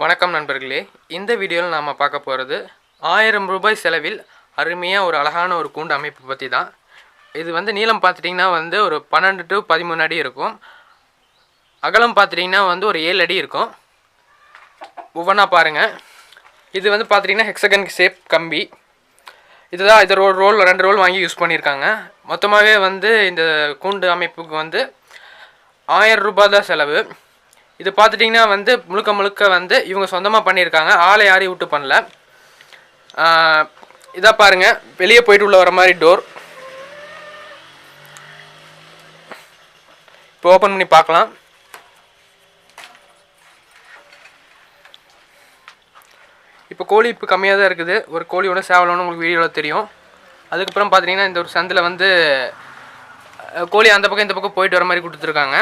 வணக்கம் நண்பர்களே. இந்த வீடியோவில் நாம் பார்க்க போகிறது ஆயிரம் ரூபாய் செலவில் அருமையாக ஒரு அழகான ஒரு கூண்டு அமைப்பு பற்றி தான். இது வந்து நீளம் பார்த்துட்டிங்கன்னா வந்து ஒரு பன்னெண்டு டு பதிமூணு அடி இருக்கும். அகலம் பார்த்துட்டிங்கன்னா வந்து ஒரு ஏழு அடி இருக்கும். ஒவ்வொன்றா பாருங்கள் இது வந்து பார்த்துட்டிங்கன்னா ஹெக்ஸகன் ஷேப் கம்பி. இதுதான் இது ரோல் ரோல் ரெண்டு ரோல் வாங்கி யூஸ் பண்ணியிருக்காங்க. மொத்தமாகவே வந்து இந்த கூண்டு அமைப்புக்கு வந்து ஆயிரம் ரூபாய் தான் செலவு. இது பார்த்துட்டிங்கன்னா வந்து முழுக்க முழுக்க வந்து இவங்க சொந்தமாக பண்ணியிருக்காங்க. ஆளை யாரையும் விட்டு பண்ணல. இதாக பாருங்கள் வெளியே போயிட்டு உள்ள வர மாதிரி டோர். இப்போ ஓப்பன் பண்ணி பார்க்கலாம். இப்போ கோழி இப்போ கம்மியாக தான் இருக்குது. ஒரு கோழியோட சேவலோன்னு உங்களுக்கு வீடியோவில் தெரியும். அதுக்கப்புறம் பார்த்தீங்கன்னா இந்த ஒரு சந்தில் வந்து கோழி அந்த பக்கம் இந்த பக்கம் போயிட்டு வர மாதிரி கொடுத்துருக்காங்க.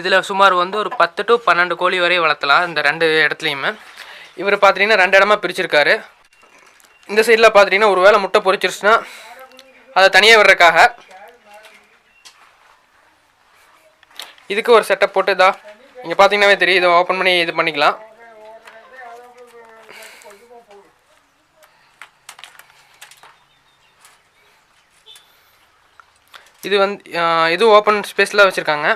இதில் சுமார் வந்து ஒரு பத்து டு பன்னெண்டு கோழி வரை வளர்த்தலாம் இந்த ரெண்டு இடத்துலையுமே. இவர் பார்த்துட்டிங்கன்னா ரெண்டு இடமா பிரிச்சிருக்காரு. இந்த சைடில் பார்த்துட்டிங்கன்னா ஒரு வேளை முட்டை பொறிச்சிருச்சுன்னா அதை தனியாக விடுறதுக்காக இதுக்கு ஒரு செட்டப் போட்டு இதா இங்கே பார்த்தீங்கன்னாவே தெரியும். இதை ஓப்பன் பண்ணி இது பண்ணிக்கலாம். இது வந்து இது ஓப்பன் ஸ்பேஸில் வச்சுருக்காங்க.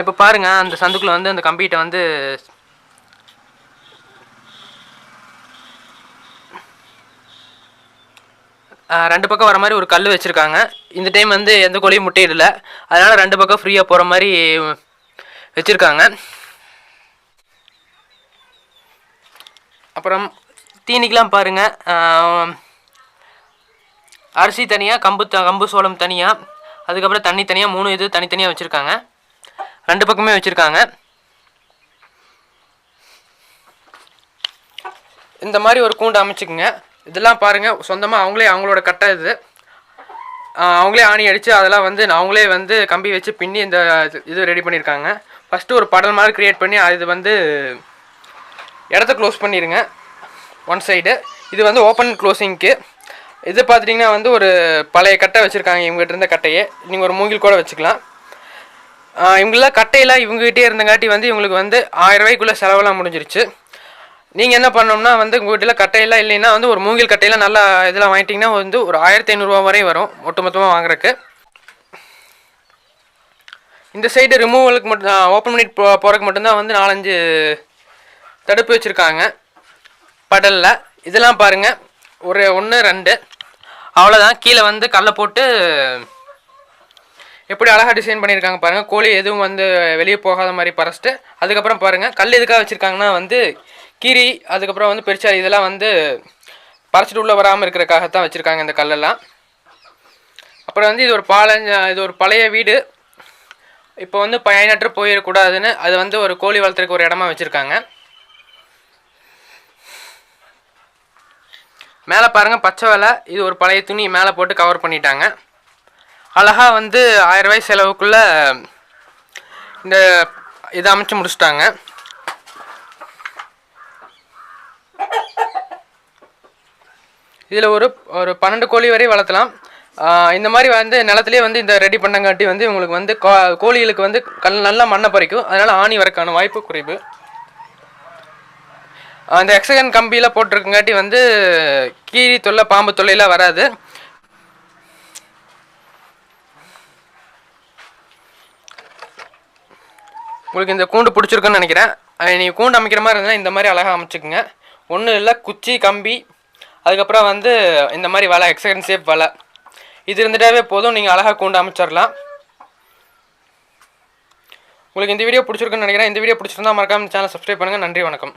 இப்போ பாருங்கள் அந்த சந்துக்குள்ளே வந்து அந்த கம்பிகிட்ட வந்து ரெண்டு பக்கம் வர மாதிரி ஒரு கல் வச்சுருக்காங்க. இந்த டைம் வந்து எந்த கோழியும் முட்டையிடல. அதனால் ரெண்டு பக்கம் ஃப்ரீயாக போகிற மாதிரி வச்சுருக்காங்க. அப்புறம் தீனிக்கெலாம் பாருங்கள் அரிசி தனியாக கம்பு த கம்பு சோளம் தனியாக அதுக்கப்புறம் தண்ணி தனியாக மூணு இது தனித்தனியாக வச்சுருக்காங்க. ரெண்டு பக்கமே வச்சுருக்காங்க. இந்த மாதிரி ஒரு கூண்டு அமைச்சுக்குங்க. இதெல்லாம் பாருங்கள் சொந்தமாக அவங்களே அவங்களோட கட்டை இது. அவங்களே ஆணி அடித்து அதெல்லாம் வந்து அவங்களே வந்து கம்பி வச்சு பின்னி இந்த இது- இது ரெடி பண்ணியிருக்காங்க. ஃபஸ்ட்டு ஒரு படல் மாதிரி க்ரியேட் பண்ணி அது வந்து இடத்த க்ளோஸ் பண்ணிடுங்க ஒன் சைடு இது வந்து ஓப்பன் க்ளோசிங்க்கு இது பார்த்துட்டிங்கன்னா வந்து ஒரு பழைய கட்டை வச்சுருக்காங்க இவங்ககிட்ட இருந்த கட்டையே. நீங்கள் ஒரு மூங்கில் கூட வச்சுக்கலாம். இவங்களாம் கட்டையெல்லாம் இவங்ககிட்டே இருந்தங்காட்டி வந்து இவங்களுக்கு வந்து ஆயிரம் ரூபாய்க்குள்ளே செலவெல்லாம் முடிஞ்சிருச்சு. நீங்கள் என்ன பண்ணோம்னா வந்து உங்கள் வீட்டில் கட்டையெல்லாம் இல்லைன்னா வந்து ஒரு மூங்கில் கட்டையெல்லாம் நல்லா இதெல்லாம் வாங்கிட்டிங்கன்னா வந்து ஒரு ஆயிரத்தி ஐநூறுரூவா வரையும் வரும் ஒட்டுமொத்தமாக மொத்தமாக வாங்குறதுக்கு. இந்த சைடு ரிமூவலுக்கு மட்டும் ஓப்பன் பண்ணிட்டு போ போகிறதுக்கு மட்டும்தான் வந்து நாலஞ்சு தடுப்பு வச்சுருக்காங்க. படலில். இதெல்லாம் பாருங்கள் ஒரு ஒன்று ரெண்டு. அவ்வளோதான் கீழே வந்து கல்லை போட்டு எப்படி அழகாக டிசைன் பண்ணியிருக்காங்க பாருங்கள் கோழி எதுவும் வந்து வெளியே போகாத மாதிரி பறச்சிட்டு அதுக்கப்புறம் பாருங்கள் கல் எதுக்காக வச்சுருக்காங்கன்னா வந்து கீரி அதுக்கப்புறம் வந்து பெருச்சாரி இதெல்லாம் வந்து பறச்சிட்டு உள்ளே வராமல் இருக்கிறக்காகத்தான் வச்சுருக்காங்க இந்த கல்லெல்லாம். அப்புறம் வந்து இது ஒரு பாலஞ்ச இது ஒரு பழைய வீடு. இப்போ வந்து பயனற்று போயிடக்கூடாதுன்னு அது வந்து ஒரு கோழி வளர்த்துறதுக்கு ஒரு இடமா வச்சுருக்காங்க. மேலே பாருங்கள் பச்சை வேலை. இது ஒரு பழைய துணி மேலே போட்டு கவர் பண்ணிட்டாங்க. அழகா வந்து ஆயிரம் ரூபாய் செலவுக்குள்ளே இந்த இதை அமைச்சு முடிச்சிட்டாங்க. இதில் ஒரு ஒரு பன்னெண்டு கோழி வரை வளர்த்தலாம். இந்த மாதிரி வந்து நிலத்துலேயே வந்து இந்த ரெடி பண்ணங்காட்டி வந்து உங்களுக்கு வந்து கோழிகளுக்கு வந்து கல் நல்லா மண்ணை பறிக்கும். அதனால் ஆணி வரக்கான வாய்ப்பு குறைவு. அந்த எக்ஸகன் கம்பியில் போட்டிருக்கங்காட்டி வந்து கீரி தொல்லை பாம்பு தொல்லையெல்லாம் வராது. உங்களுக்கு இந்த கூண்டு பிடிச்சிருக்குன்னு நினைக்கிறேன். நீங்கள் கூண்டு அமைக்கிற மாதிரி இருந்தால் இந்த மாதிரி அழகாக அமைச்சுக்குங்க. ஒன்றும் இல்லை குச்சி கம்பி அதுக்கப்புறம் வந்து இந்த மாதிரி வலை எக்ஸகன் வலை. இது இருந்துட்டாவே போதும் நீங்கள் அழகாக கூண்டு அமைச்சிடலாம் உங்களுக்கு இந்த வீடியோ பிடிச்சிருக்குன்னு நினைக்கிறேன். இந்த வீடியோ பிடிச்சிருந்தா மறக்காம சேனல் சப்ஸ்கிரைப் பண்ணுங்கள் நன்றி வணக்கம்.